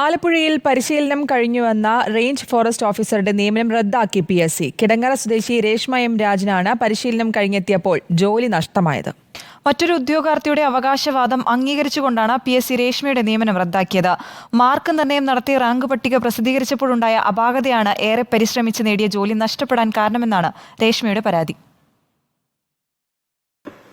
ആലപ്പുഴയിൽ പരിശീലനം കഴിഞ്ഞുവന്ന range forest ഓഫീസറുടെ നിയമനം റദ്ദാക്കി പി എസ് സി. കിടങ്ങറ സ്വദേശി രേഷ്മ എം രാജനാണ് പരിശീലനം കഴിഞ്ഞെത്തിയപ്പോൾ ജോലി നഷ്ടമായത്. മറ്റൊരു ഉദ്യോഗാർത്ഥിയുടെ അവകാശവാദം അംഗീകരിച്ചുകൊണ്ടാണ് പി എസ് സി രേഷ്മയുടെ നിയമനം റദ്ദാക്കിയത്. മാർക്ക് നിർണയം നടത്തിയ റാങ്ക് പട്ടിക പ്രസിദ്ധീകരിച്ചപ്പോഴുണ്ടായ അപാകതയാണ് ഏറെ പരിശ്രമിച്ച് നേടിയ ജോലി നഷ്ടപ്പെടാൻ കാരണമെന്നാണ് രേഷ്മയുടെ പരാതി.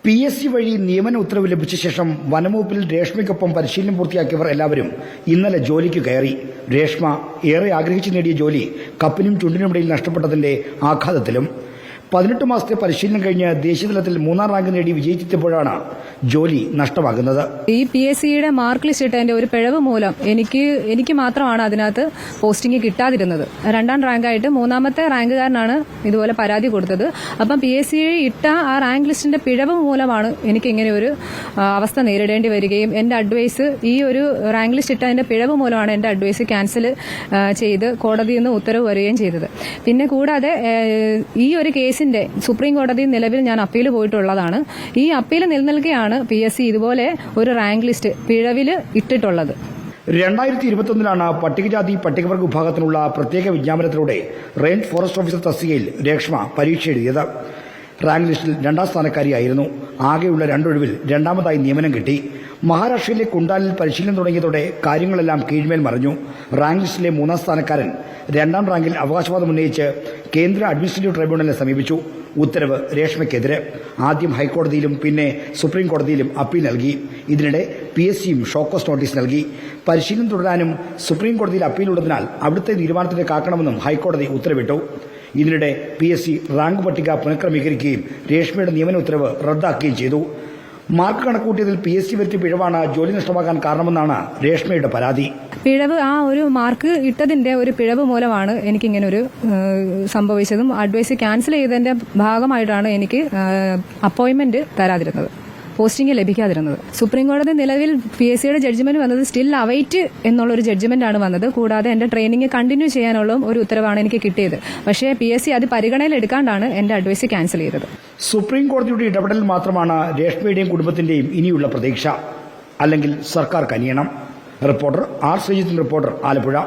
പി എസ് സി വഴി നിയമന ഉത്തരവ് ലഭിച്ച ശേഷം വനംവകുപ്പിൽ രേഷ്മയ്ക്കൊപ്പം പരിശീലനം പൂർത്തിയാക്കിയവർ എല്ലാവരും ഇന്നലെ ജോലിക്ക് കയറി. രേഷ്മ ഏറെ ആഗ്രഹിച്ചു നേടിയ ജോലി കപ്പിനും ചുണ്ടിനുമിടയിൽ നഷ്ടപ്പെട്ടതിന്റെ ആഘാതത്തിലും പതിനെട്ട് മാസത്തെ പരിശീലനം കഴിഞ്ഞ് ദേശീയതലത്തിൽ മൂന്നാം റാങ്ക് നേടി വിജയിച്ചെത്തിയപ്പോഴാണ് ജോലി നഷ്ടമാകുന്നത്. ഈ പി എസ് സിയുടെ മാർക്ക് ലിസ്റ്റ് എന്റെ ഒരു പിഴവ് മൂലം എനിക്ക് എനിക്ക് മാത്രമാണ് അതിനകത്ത് പോസ്റ്റിംഗ് കിട്ടാതിരുന്നത്. രണ്ടാം റാങ്കായിട്ട് മൂന്നാമത്തെ റാങ്കുകാരനാണ് ഇതുപോലെ പരാതി കൊടുത്തത്. അപ്പം പി എസ് സി ഇട്ട ആ റാങ്ക് ലിസ്റ്റിന്റെ പിഴവ് മൂലമാണ് എനിക്ക് ഇങ്ങനെ ഒരു അവസ്ഥ നേരിടേണ്ടി വരികയും എന്റെ അഡ്വൈസ് ഈ ഒരു റാങ്ക് ലിസ്റ്റ് ഇട്ടതിന്റെ പിഴവ് മൂലമാണ് എന്റെ അഡ്വൈസ് ക്യാൻസൽ ചെയ്ത് കോടതിയിൽ നിന്ന് ഉത്തരവ് വരികയും ചെയ്തത്. പിന്നെ കൂടാതെ ഈ ഒരു കേസിന്റെ സുപ്രീം കോടതി നിലവിൽ ഞാൻ അപ്പീൽ പോയിട്ടുള്ളതാണ്. ഈ അപ്പീൽ നിലനിൽക്കുകയാണ് പി എസ് സി ഇതുപോലെ ഒരു റാങ്ക് ലിസ്റ്റ് പിഴവിൽ ഇട്ടിട്ടുള്ളത്. രണ്ടായിരത്തി ഇരുപത്തൊന്നിലാണ് പട്ടികജാതി പട്ടികവർഗ വിഭാഗത്തിനുള്ള പ്രത്യേക വിജ്ഞാപനത്തിലൂടെ റേഞ്ച് ഫോറസ്റ്റ് ഓഫീസർ തസ്തികയിൽ രേഷ്മ പരീക്ഷ എഴുതിയത്. റാങ്ക് ലിസ്റ്റിൽ രണ്ടാം സ്ഥാനക്കാരിയായിരുന്നു. ആകെയുള്ള രണ്ടൊഴിവിൽ രണ്ടാമതായി നിയമനം കിട്ടി. മഹാരാഷ്ട്രയിലെ കുണ്ടാലിൽ പരിശീലനം തുടങ്ങിയതോടെ കാര്യങ്ങളെല്ലാം കീഴ്മേൽ മറിഞ്ഞു. റാങ്ക് ലിസ്റ്റിലെ മൂന്നാം സ്ഥാനക്കാരൻ രണ്ടാം റാങ്കിൽ അവകാശവാദം ഉന്നയിച്ച് കേന്ദ്ര അഡ്മിനിസ്ട്രേറ്റീവ് ട്രൈബ്യൂണലിനെ സമീപിച്ചു. ഉത്തരവ് രേഷ്മയ്ക്കെതിരെ. ആദ്യം ഹൈക്കോടതിയിലും പിന്നെ സുപ്രീം കോടതിയിലും അപ്പീൽ നൽകി. ഇതിനിടെ പി എസ് സിയും ഷോക്കോസ് നോട്ടീസ് നൽകി. പരിശീലനം തുടരാനും സുപ്രീം കോടതിയിൽ അപ്പീലുള്ളതിനാൽ അവിടുത്തെ തീരുമാനത്തിന് കാക്കണമെന്നും ഹൈക്കോടതി ഉത്തരവിട്ടു. ഇതിനിടെ പി എസ് സി റാങ്ക് പട്ടിക പുനഃക്രമീകരിക്കുകയും രേഷ്മയുടെ നിയമന ഉത്തരവ് റദ്ദാക്കുകയും ചെയ്തു. മാർക്ക് കണക്കൂട്ടിയതിൽ പി എസ് സി വരുത്തിയ പിഴവാണ് ജോലി നഷ്ടമാകാൻ കാരണമെന്നാണ് രേഷ്മയുടെ പരാതി. പിഴവ് ആ ഒരു മാർക്ക് ഇട്ടതിന്റെ ഒരു പിഴവ് മൂലമാണ് എനിക്ക് ഇങ്ങനെ ഒരു സംഭവിച്ചതും. അഡ്വൈസ് ക്യാൻസൽ ചെയ്തതിന്റെ ഭാഗമായിട്ടാണ് എനിക്ക് അപ്പോയിന്റ്മെന്റ് തരാതിരുന്നത്. പോസ്റ്റിംഗ് ലഭിക്കാതിരുന്നത്. സുപ്രീം കോടതി നിലവിൽ പി എസ് സിയുടെ ജഡ്ജ്മെന്റ് വന്നത് സ്റ്റിൽ അവൈറ്റ് എന്നുള്ള ഒരു ജഡ്ജ്മെന്റ് ആണ് വന്നത്. കൂടാതെ എന്റെ ട്രെയിനിങ് കണ്ടിന്യൂ ചെയ്യാനുള്ള ഒരു ഉത്തരവാണ് എനിക്ക് കിട്ടിയത്. പക്ഷേ പി എസ് സി അത് പരിഗണനയിൽ എടുക്കാണ്ടാണ് എന്റെ അഡ്വൈസ് ക്യാൻസൽ ചെയ്തത്. സുപ്രീം കോടതിയുടെ ഇടപെടൽ മാത്രമാണ് രേഷ്മയുടെയും കുടുംബത്തിന്റെയും ഇനിയുള്ള പ്രതീക്ഷ. അല്ലെങ്കിൽ സർക്കാർ കനിയണം. Reporter R Sreejith reporter Alappuzha.